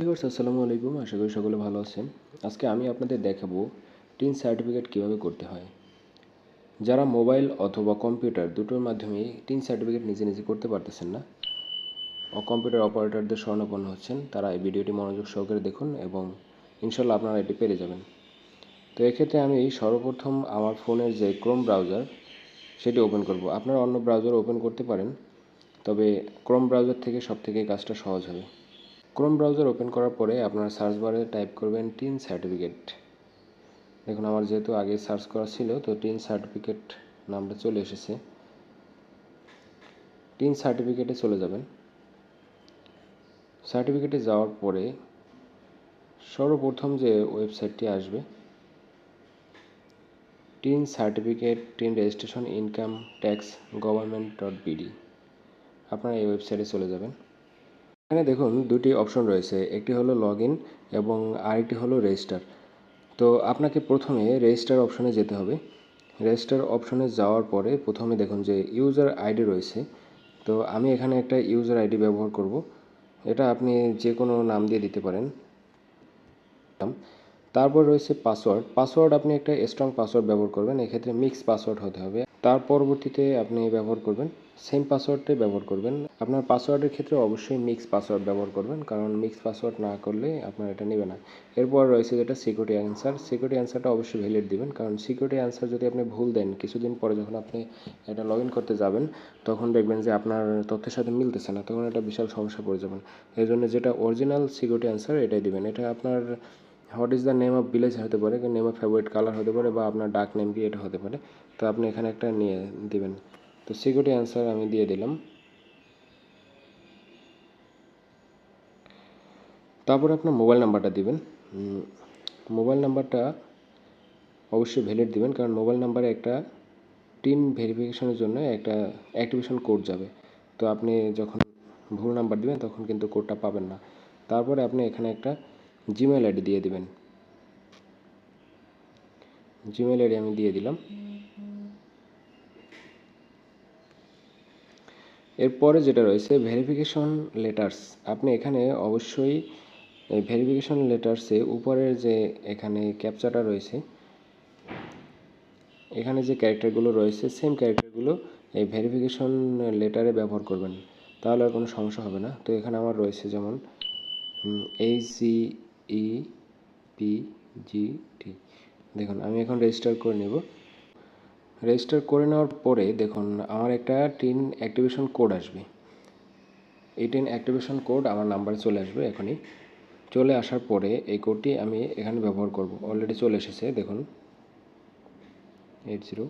Viewers আসসালামু আলাইকুম। আশা করি সকলে ভালো আছেন। আজকে আমি আপনাদের দেখাবো টিন সার্টিফিকেট কীভাবে করতে হয়। যারা মোবাইল অথবা কম্পিউটার দুটোর মাধ্যমে টিন সার্টিফিকেট নিজে নিজে করতে পারতেছেন না, ও কম্পিউটার অপারেটরদের স্বর্ণপন্ন হচ্ছেন, তারা এই ভিডিওটি মনোযোগ সহকারে দেখুন এবং ইনশাল্লাহ আপনারা এটি পেরে যাবেন। তো এক্ষেত্রে আমি সর্বপ্রথম আমার ফোনের যে ক্রোম ব্রাউজার, সেটি ওপেন করব। আপনারা অন্য ব্রাউজার ওপেন করতে পারেন, তবে ক্রোম ব্রাউজার থেকে সব থেকে কাজটা সহজ হবে। ক্রোম ব্রাউজার ওপেন করার পরে আপনার সার্চ বারে টাইপ করবেন টিন সার্টিফিকেট দেখুন, আমার যেহেতু আগে সার্চ করা ছিল, তো টিন সার্টিফিকেট নামটা চলে এসেছে। টিন সার্টিফিকেটে চলে যাবেন। সার্টিফিকেটে যাওয়ার পরে সর্বপ্রথম যে ওয়েবসাইটটি আসবে TIN certificate TIN registration income tax government dot BD আপনারা এই ওয়েবসাইটে চলে যাবেন। এখানে দেখুন দুটি অপশন রয়েছে, একটি হলো লগ ইন এবং আরেকটি হলো রেজিস্টার তো আপনাকে প্রথমে রেজিস্টার অপশনে যেতে হবে। রেজিস্টার অপশনে যাওয়ার পরে প্রথমে দেখুন যে ইউজার আইডি রয়েছে। তো আমি এখানে একটা ইউজার আইডি ব্যবহার করব। এটা আপনি যে কোনো নাম দিয়ে দিতে পারেন। তারপর রয়েছে পাসওয়ার্ড পাসওয়ার্ড আপনি একটা স্ট্রং পাসওয়ার্ড ব্যবহার করবেন। এক্ষেত্রে মিক্স পাসওয়ার্ড হতে হবে। তার পরবর্তীতে আপনি ব্যবহার করবেন সেম পাসওয়ার্ডটাই ব্যবহার করবেন। আপনার পাসওয়ার্ডের ক্ষেত্রে অবশ্যই মিক্স পাসওয়ার্ড ব্যবহার করবেন, কারণ মিক্স পাসওয়ার্ড না করলে আপনার এটা নেবে না। এরপর রয়েছে যেটা সিকিউরিটি অ্যান্সার সিকিউরিটি অ্যান্সারটা অবশ্যই ভ্যালিড দিবেন, কারণ সিকিউরিটি অ্যান্সার যদি আপনি ভুল দেন, কিছুদিন পরে যখন আপনি এটা লগ ইন করতে যাবেন, তখন দেখবেন যে আপনার তথ্যের সাথে মিলতেছে না, তখন এটা বিশাল সমস্যা পড়ে যাবেন। এই জন্য যেটা অরিজিনাল সিকিউরিটি অ্যান্সার এটাই দিবেন। এটা আপনার what is the name of village হতে পারে নেম অফ ফেভারিট কালার হতে পারে বা আপনার ডাক নেম কি এটা হতে পারে। তো আপনি এখানে একটা নিয়ে দিবেন। তো সিকিউরিটি অ্যান্সার আমি দিয়ে দিলাম। তারপরে আপনার মোবাইল নাম্বারটা দিবেন। মোবাইল নাম্বারটা অবশ্যই ভ্যালিড দিবেন, কারণ মোবাইল নাম্বারে একটা টিন ভেরিফিকেশনের জন্য একটা অ্যাক্টিভেশন কোড যাবে। তো আপনি যখন ভুল নাম্বার দিবেন, তখন কিন্তু কোডটা পাবেন না। তারপরে আপনি এখানে একটা জিমেল আইডি দিয়ে দিবেন। জিমেল আইডি আমি দিয়ে দিলাম। এরপরে যেটা রয়েছে ভেরিফিকেশন লেটার্স আপনি এখানে অবশ্যই এই ভেরিফিকেশন লেটার্সে উপরের যে এখানে ক্যাপচাটা রয়েছে, এখানে যে ক্যারেক্টারগুলো রয়েছে সেম ক্যারেক্টারগুলো এই ভেরিফিকেশন লেটারে ব্যবহার করবেন। তাহলে আর কোনো সমস্যা হবে না। তো এখানে আমার রয়েছে যেমন H C E P G T দেখুন, আমি এখন রেজিস্টার করে নেব। রেজিস্টার করে নেওয়ার পরে দেখুন, আমার একটা টিন অ্যাক্টিভেশন কোড আসবে। এই টিন অ্যাক্টিভেশন কোড আমার নাম্বারে চলে আসবে এখনই। চলে আসার পরে এই কোডটি আমি এখানে ব্যবহার করব। অলরেডি চলে এসেছে, দেখুন। এইট জিরো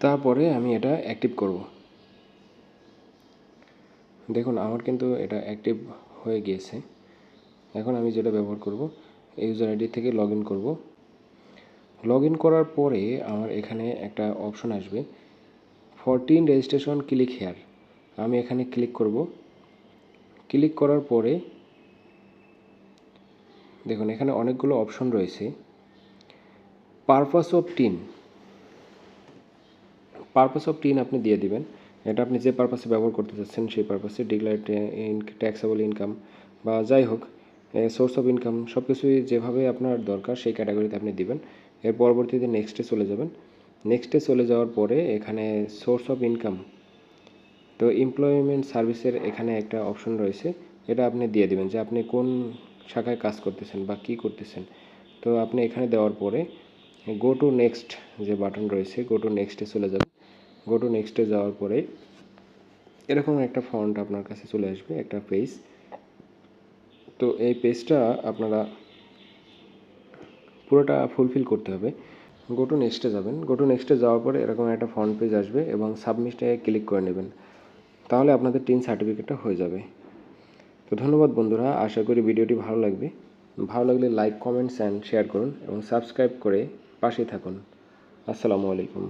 তারপরে আমি এটা অ্যাক্টিভ করব। দেখুন, আমার কিন্তু এটা অ্যাক্টিভ হয়ে গিয়েছে। এখন আমি যেটা ব্যবহার করব ইউজার আইডি থেকে লগ ইন করব। লগ ইন করার পরে আমার এখানে একটা অপশন আসবে ফরটিন রেজিস্ট্রেশন ক্লিক হেয়ার আমি এখানে ক্লিক করব। ক্লিক করার পরে, দেখুন, এখানে অনেকগুলো অপশন রয়েছে। Purpose of TIN purpose of TIN আপনি দিয়ে দিবেন। এটা আপনি যে পারপাসে ব্যবহার করতে চাচ্ছেন, সেই পারপাসে ডিক্লার ট্যাক্সেবল ইনকাম বা যাই হোক সোর্স অফ ইনকাম সব কিছুই যেভাবে আপনার দরকার সেই ক্যাটাগরিতে আপনি দিবেন। এর পরবর্তীতে নেক্সটে চলে যাবেন। নেক্সটে চলে যাওয়ার পরে এখানে সোর্স অফ ইনকাম তো এমপ্লয়মেন্ট সার্ভিসের এখানে একটা অপশন রয়েছে। এটা আপনি দিয়ে দিবেন যে আপনি কোন শাখায় কাজ করতেছেন বা কি করতেছেন। তো আপনি এখানে দেওয়ার পরে গো টু নেক্সট যে বাটন রয়েছে গো টু নেক্সটে চলে যাবেন। গো টু নেক্সটে যাওয়ার পরে এরকম একটা ফন্ট আপনার কাছে চলে আসবে, একটা পেজ তো এই পেজটা আপনারা পুরোটা ফুলফিল করতে হবে। গো টু নেক্সটে যাবেন। গো টু নেক্সটে যাওয়ার পরে এরকম একটা ফ্রন্ট পেজ আসবে এবং সাবমিটে ক্লিক করে নেবেন। তাহলে আপনাদের টিন সার্টিফিকেটটা হয়ে যাবে। তো ধন্যবাদ বন্ধুরা, আশা করি ভিডিওটি ভালো লাগবে। ভালো লাগলে লাইক কমেন্টস অ্যান্ড শেয়ার করুন এবং সাবস্ক্রাইব করে পাশেই থাকুন। আসসালামু আলাইকুম।